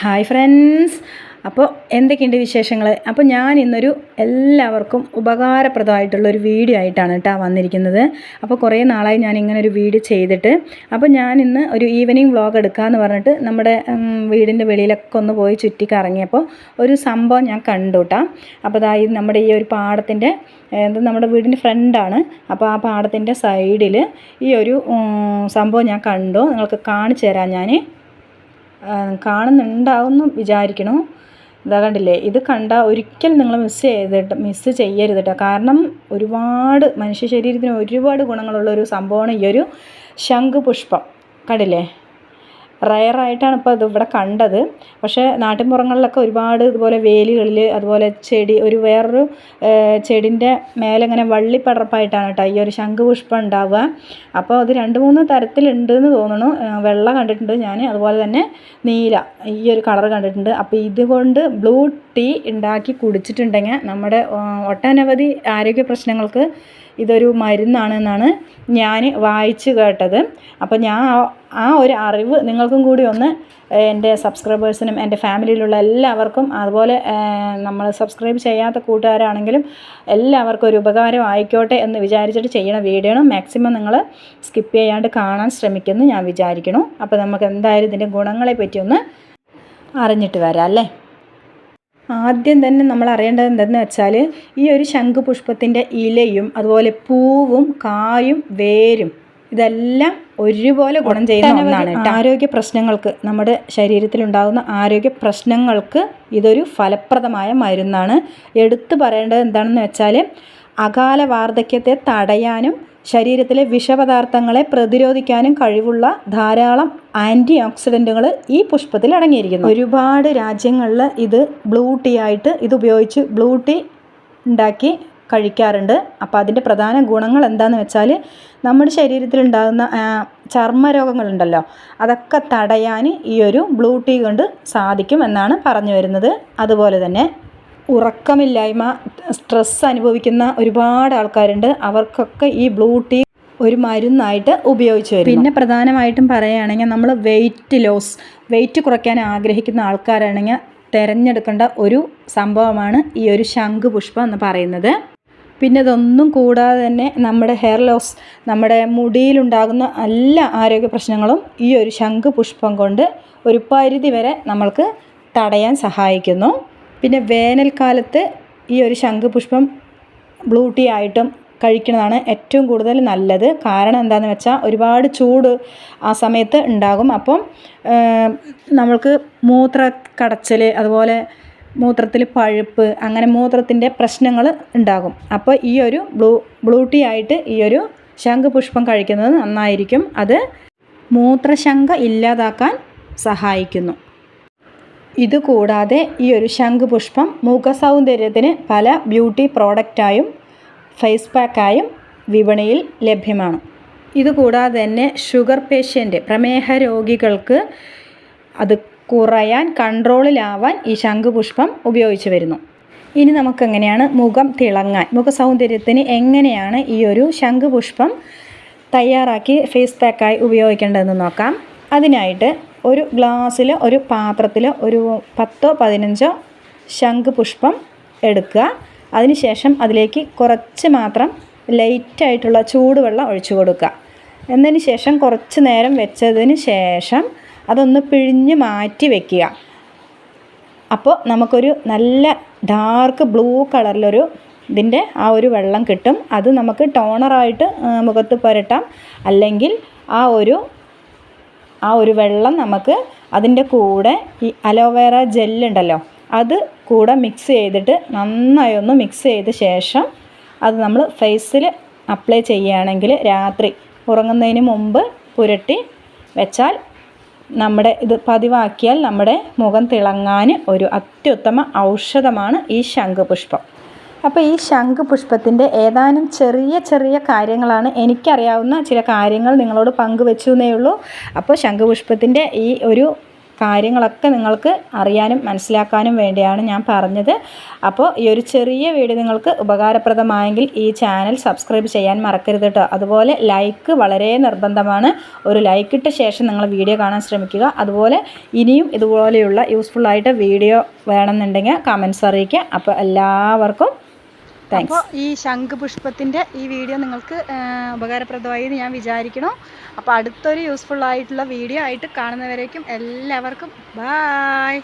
Hi friends. അപ്പോൾ എന്തൊക്കെയുണ്ട് വിശേഷങ്ങൾ? അപ്പോൾ ഞാൻ ഇന്നൊരു എല്ലാവർക്കും ഉപകാരപ്രദമായിട്ടുള്ളൊരു വീഡിയോ ആയിട്ടാണ് കേട്ടോ വന്നിരിക്കുന്നത്. അപ്പോൾ കുറേ നാളായി ഞാൻ ഇങ്ങനെ ഒരു വീഡിയോ ചെയ്തിട്ട് അപ്പോൾ ഞാൻ ഇന്ന് ഒരു ഈവനിങ് വ്ളോഗ് എടുക്കാമെന്ന് പറഞ്ഞിട്ട് നമ്മുടെ വീടിന്റെ വെളിയിലൊക്കെ ഒന്ന് പോയി ചുറ്റി കറങ്ങിയപ്പോൾ ഒരു സംഭവം ഞാൻ കണ്ടു കേട്ടോ. അപ്പോൾ അതായത് നമ്മുടെ ഈ ഒരു പാടത്തിന്റെ എന്താ നമ്മുടെ വീടിന്റെ ഫ്രണ്ടാണ്. അപ്പോൾ ആ പാടത്തിന്റെ സൈഡിൽ ഈ ഒരു സംഭവം ഞാൻ കണ്ടു. നിങ്ങൾക്ക് കാണിച്ചു തരാം ഞാൻ. ആ, കാണുന്നുണ്ടാവുമെന്ന് വിചാരിക്കണു. ഇതാ കണ്ടില്ലേ ഇത് കണ്ട ഒരിക്കൽ നിങ്ങൾ മിസ് ചെയ്തിട്ട് മിസ് ചെയ്യരുത് കേട്ടോ കാരണം ഒരുപാട് മനുഷ്യ ശരീരത്തിന് ഒരുപാട് ഗുണങ്ങളുള്ള ഒരു സംഭവമാണ് ഈ ഒരു ശംഖുപുഷ്പം. കണ്ടില്ലേ? റയറായിട്ടാണ് ഇപ്പോൾ അത് ഇവിടെ കണ്ടത്. പക്ഷേ നാട്ടിൻപുറങ്ങളിലൊക്കെ ഒരുപാട് ഇതുപോലെ വേലികളിൽ അതുപോലെ ചെടി ഒരു വേറൊരു ചെടിന്റെ മേലെ ഇങ്ങനെ വള്ളിപ്പടർപ്പായിട്ടാണ് കേട്ടോ ഈ ഒരു ശംഖുപുഷ്പം ഉണ്ടാവുക. അപ്പോൾ അത് രണ്ട് മൂന്ന് തരത്തിലുണ്ട് എന്ന് തോന്നുന്നു വെള്ള കണ്ടിട്ടുണ്ട് ഞാൻ അതുപോലെ തന്നെ നീല ഈ ഒരു കളർ കണ്ടിട്ടുണ്ട്. അപ്പോൾ ഇതുകൊണ്ട് ബ്ലൂ ടീ ഉണ്ടാക്കി കുടിച്ചിട്ടുണ്ടെങ്കിൽ നമ്മുടെ ഒട്ടനവധി ആരോഗ്യ പ്രശ്നങ്ങൾക്ക് ഇതൊരു മരുന്നാണെന്നാണ് ഞാൻ വായിച്ചു കേട്ടത്. അപ്പോൾ ഞാൻ ആ- ഒരു അറിവ് നിങ്ങൾക്കും കൂടി ഒന്ന് എന്റെ സബ്സ്ക്രൈബേഴ്സിനും എന്റെ ഫാമിലിയിലുള്ള എല്ലാവർക്കും അതുപോലെ നമ്മൾ സബ്സ്ക്രൈബ് ചെയ്യാത്ത കൂട്ടുകാരാണെങ്കിലും എല്ലാവർക്കും ഒരു ഉപകാരം ആയിക്കോട്ടെ എന്ന് വിചാരിച്ചിട്ട് ചെയ്യണ വീഡിയോ മാക്സിമം നിങ്ങൾ സ്കിപ്പ് ചെയ്യാണ്ട് കാണാൻ ശ്രമിക്കുമെന്ന് ഞാൻ വിചാരിക്കണു അപ്പോൾ നമുക്ക് എന്തായാലും ഇതിന്റെ ഗുണങ്ങളെ പറ്റി ഒന്ന് അറിഞ്ഞിട്ട് വരാം അല്ലേ? ആദ്യം തന്നെ നമ്മൾ അറിയേണ്ടത് എന്തെന്ന് വെച്ചാൽ ഈ ഒരു ശംഖുപുഷ്പത്തിന്റെ ഇലയും അതുപോലെ പൂവും കായും വേരും ഇതെല്ലാം ഒരുപോലെ ഗുണം ചെയ്യുന്ന ഒന്നാണ് ആരോഗ്യ പ്രശ്നങ്ങൾക്ക് നമ്മുടെ ശരീരത്തിലുണ്ടാകുന്ന ആരോഗ്യ പ്രശ്നങ്ങൾക്ക് ഇതൊരു ഫലപ്രദമായ മരുന്നാണ്. എടുത്തു പറയേണ്ടത് എന്താണെന്ന് വെച്ചാൽ അകാല വാർദ്ധക്യത്തെ തടയാനും ശരീരത്തിലെ വിഷപദാർത്ഥങ്ങളെ പ്രതിരോധിക്കാനും കഴിവുള്ള ധാരാളം ആന്റി ഓക്സിഡന്റുകൾ ഈ പുഷ്പത്തിൽ അടങ്ങിയിരിക്കുന്നു. ഒരുപാട് രാജ്യങ്ങളിൽ ഇത് ബ്ലൂ ടീ ആയിട്ട് ഇത് ഉപയോഗിച്ച് ബ്ലൂ ടീ ഉണ്ടാക്കി കഴിക്കാറുണ്ട്. അപ്പോൾ അതിന്റെ പ്രധാന ഗുണങ്ങൾ എന്താണെന്ന് വെച്ചാൽ നമ്മുടെ ശരീരത്തിലുണ്ടാകുന്ന ആ, ചർമ്മരോഗങ്ങളുണ്ടല്ലോ അതൊക്കെ തടയാൻ ഈ ഒരു ബ്ലൂ ടീ കൊണ്ട് സാധിക്കും എന്നാണ് പറഞ്ഞു വരുന്നത്. അതുപോലെ തന്നെ ഉറക്കമില്ലായ്മ സ്ട്രെസ് അനുഭവിക്കുന്ന ഒരുപാട് ആൾക്കാരുണ്ട്. അവർക്കൊക്കെ ഈ ബ്ലൂ ടീ ഒരു മരുന്നായിട്ട് ഉപയോഗിച്ച് വരും പിന്നെ പ്രധാനമായിട്ടും പറയുകയാണെങ്കിൽ നമ്മൾ വെയിറ്റ് ലോസ് വെയിറ്റ് കുറയ്ക്കാൻ ആഗ്രഹിക്കുന്ന ആൾക്കാരാണെങ്കിൽ തിരഞ്ഞെടുക്കേണ്ട ഒരു സംഭവമാണ് ഈ ഒരു ശംഖുപുഷ്പം എന്ന് പറയുന്നത്. പിന്നെ ഇതൊന്നും കൂടാതെ തന്നെ നമ്മുടെ ഹെയർ ലോസ് നമ്മുടെ മുടിയിലുണ്ടാകുന്ന എല്ലാ ആരോഗ്യ പ്രശ്നങ്ങളും ഈ ഒരു ശംഖുപുഷ്പം കൊണ്ട് ഒരു പരിധി വരെ നമ്മൾക്ക് തടയാൻ സഹായിക്കുന്നു. പിന്നെ വേനൽക്കാലത്ത് ഈ ഒരു ശംഖുപുഷ്പം ബ്ലൂ ടീ ആയിട്ടും കഴിക്കുന്നതാണ് ഏറ്റവും കൂടുതൽ നല്ലത്. കാരണം എന്താണെന്ന് വെച്ചാൽ ഒരുപാട് ചൂട് ആ സമയത്ത് ഉണ്ടാകും. അപ്പം നമ്മൾക്ക് മൂത്ര കടച്ചൽ അതുപോലെ മൂത്രത്തിൽ പഴുപ്പ് അങ്ങനെ മൂത്രത്തിന്റെ പ്രശ്നങ്ങൾ ഉണ്ടാകും. അപ്പോൾ ഈ ഒരു ബ്ലൂ ബ്ലൂ ടീ ആയിട്ട് ഈ ഒരു ശംഖുപുഷ്പം കഴിക്കുന്നത് നന്നായിരിക്കും. അത് മൂത്രശങ്ക ഇല്ലാതാക്കാൻ സഹായിക്കുന്നു. ഇതുകൂടാതെ ഈ ഒരു ശംഖുപുഷ്പം മുഖസൗന്ദര്യത്തിന് പല ബ്യൂട്ടി പ്രോഡക്റ്റായും ഫേസ് പാക്കായും വിപണിയിൽ ലഭ്യമാണ്. ഇതുകൂടാതെ തന്നെ ഷുഗർ പേഷ്യന്റ് പ്രമേഹ രോഗികൾക്ക് അത് കുറയാൻ കൺട്രോളിലാവാൻ ഈ ശംഖുപുഷ്പം ഉപയോഗിച്ച് വരുന്നു. ഇനി നമുക്കെങ്ങനെയാണ് മുഖം തിളങ്ങാൻ മുഖ സൗന്ദര്യത്തിന് എങ്ങനെയാണ് ഈ ഒരു ശംഖുപുഷ്പം തയ്യാറാക്കി ഫേസ് പാക്കായി ഉപയോഗിക്കേണ്ടതെന്ന് നോക്കാം. അതിനായിട്ട് ഒരു ഗ്ലാസ്സിൽ ഒരു പാത്രത്തിൽ ഒരു പത്തോ പതിനഞ്ചോ ശംഖ് പുഷ്പം എടുക്കുക. അതിനുശേഷം അതിലേക്ക് കുറച്ച് മാത്രം ലൈറ്റായിട്ടുള്ള ചൂടുവെള്ളം ഒഴിച്ചു കൊടുക്കുക. എന്നതിന് ശേഷം കുറച്ച് നേരം വെച്ചതിന് ശേഷം അതൊന്ന് പിഴിഞ്ഞ് മാറ്റി വെക്കുക. അപ്പോൾ നമുക്കൊരു നല്ല ഡാർക്ക് ബ്ലൂ കളറിലൊരു ഇതിന്റെ ആ ഒരു വെള്ളം കിട്ടും. അത് നമുക്ക് ടോണറായിട്ട് മുഖത്ത് പുരട്ടാം. അല്ലെങ്കിൽ ആ ഒരു ആ ഒരു വെള്ളം നമുക്ക് അതിന്റെ കൂടെ ഈ അലോവേറ ജെല്ലുണ്ടല്ലോ അത് കൂടെ മിക്സ് ചെയ്തിട്ട് നന്നായി ഒന്ന് മിക്സ് ചെയ്ത ശേഷം അത് നമ്മൾ ഫേസിൽ അപ്ലൈ ചെയ്യുകയാണെങ്കിൽ രാത്രി ഉറങ്ങുന്നതിന് മുമ്പ് പുരട്ടി വെച്ചാൽ നമ്മുടെ ഇത് പതിവാക്കിയാൽ നമ്മുടെ മുഖം തിളങ്ങാൻ ഒരു അത്യുത്തമ ഔഷധമാണ് ഈ ശംഖുപുഷ്പം. അപ്പോൾ ഈ ശംഖ് പുഷ്പത്തിന്റെ ഏതാനും ചെറിയ ചെറിയ കാര്യങ്ങളാണ് എനിക്കറിയാവുന്ന ചില കാര്യങ്ങൾ നിങ്ങളോട് പങ്കുവെച്ചു എന്നേ ഉള്ളൂ. അപ്പോൾ ശംഖ് പുഷ്പത്തിന്റെ ഈ ഒരു കാര്യങ്ങളൊക്കെ നിങ്ങൾക്ക് അറിയാനും മനസ്സിലാക്കാനും വേണ്ടിയാണ് ഞാൻ പറഞ്ഞത്. അപ്പോൾ ഈ ഒരു ചെറിയ വീഡിയോ നിങ്ങൾക്ക് ഉപകാരപ്രദമായെങ്കിൽ ഈ ചാനൽ സബ്സ്ക്രൈബ് ചെയ്യാൻ മറക്കരുത് കേട്ടോ അതുപോലെ ലൈക്ക് വളരെ നിർബന്ധമാണ്. ഒരു ലൈക്ക് ഇട്ട ശേഷം നിങ്ങൾ വീഡിയോ കാണാൻ ശ്രമിക്കുക. അതുപോലെ ഇനിയും ഇതുപോലെയുള്ള യൂസ്ഫുള്ളായിട്ട് വീഡിയോ വേണമെന്നുണ്ടെങ്കിൽ കമൻസ് അറിയിക്കുക. അപ്പോൾ എല്ലാവർക്കും അപ്പോൾ ഈ ശംഖുപുഷ്പത്തിന്റെ ഈ വീഡിയോ നിങ്ങൾക്ക് ഉപകാരപ്രദമായി എന്ന് ഞാൻ വിചാരിക്കണം അപ്പോൾ അടുത്തൊരു യൂസ്ഫുൾ ആയിട്ടുള്ള വീഡിയോ ആയിട്ട് കാണുന്നവരേക്കും എല്ലാവർക്കും ബായ്